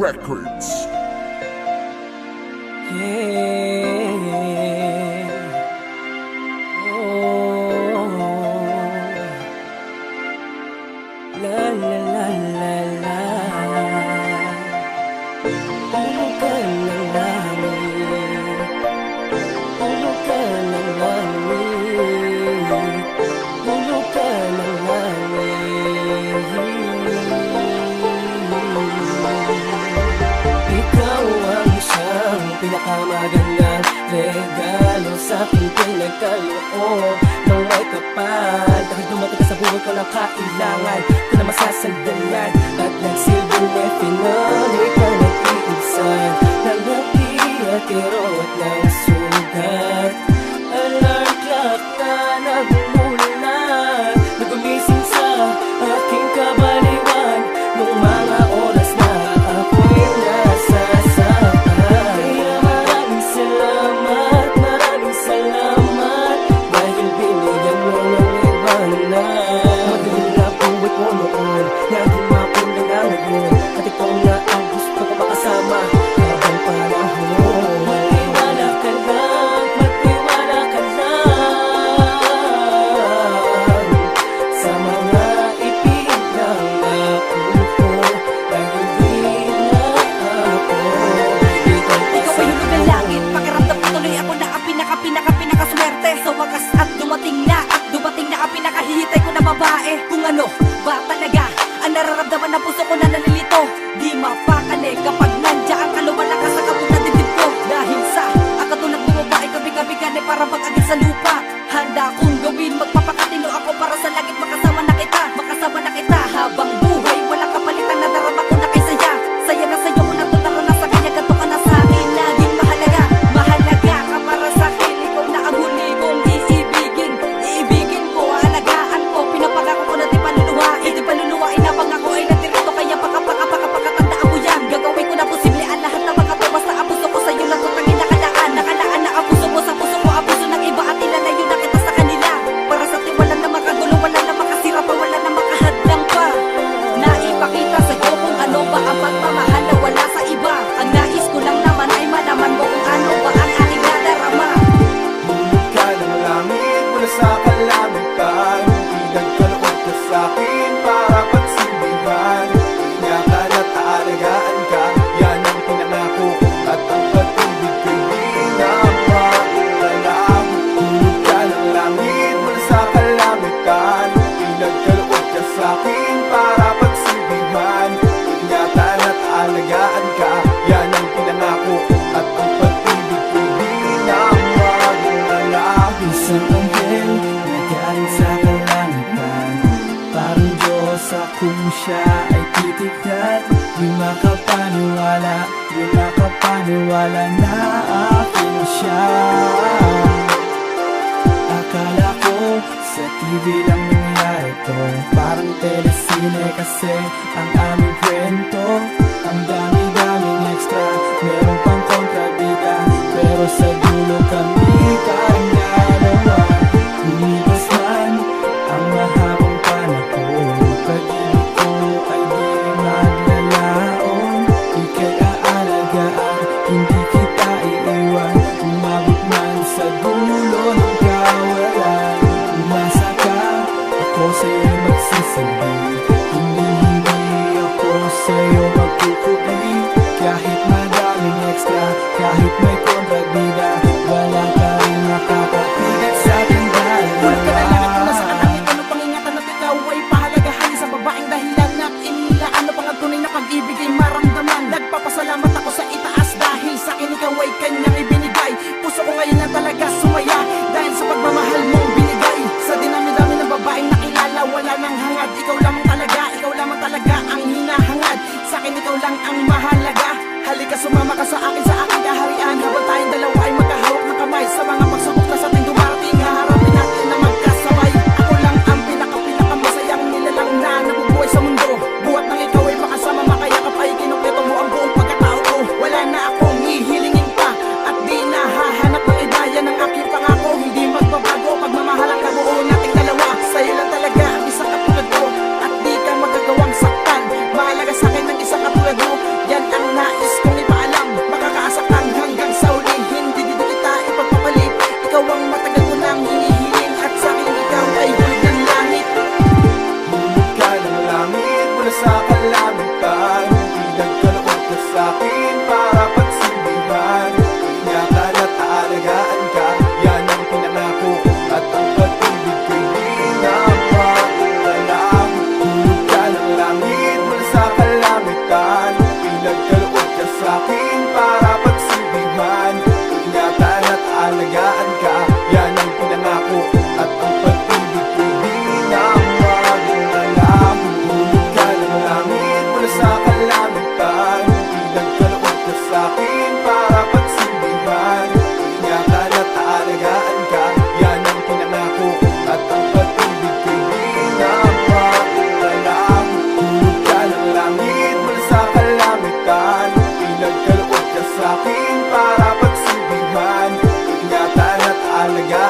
Records. Yeah. Oh. La, la. Pinakamagandang regalo sa aking pinagkaloob. Nang may kapal Dahil dumating ka sa buhay ko ng kailangan. Ko na masasandalan At nagsilbing may final mapakali Kapag nandiyan ang kaluwalakas sa kabog na dibdib ko. Dahil sa akatulad mo ba ay kabi-kabi para pag-agit sa lupa. Handa akong gawin magpapakali sa'kin para pagsilbihan Ingatan at alagaan ka Yan ang pinangako at ang pag-ibig Di na mag-alala. Isang anghel na galing sa kalangitan. Parang Diyos akong siya ay titignan. Di makapaniwala, di makapaniwala na ako siya. Hindi na kasi ang sa'yo magsasabi Hinihingi ako sa'yo magkukubi Kahit madaming extra, kahit may kontrabid ka Sumama ka sa akin sa akin. Ingatan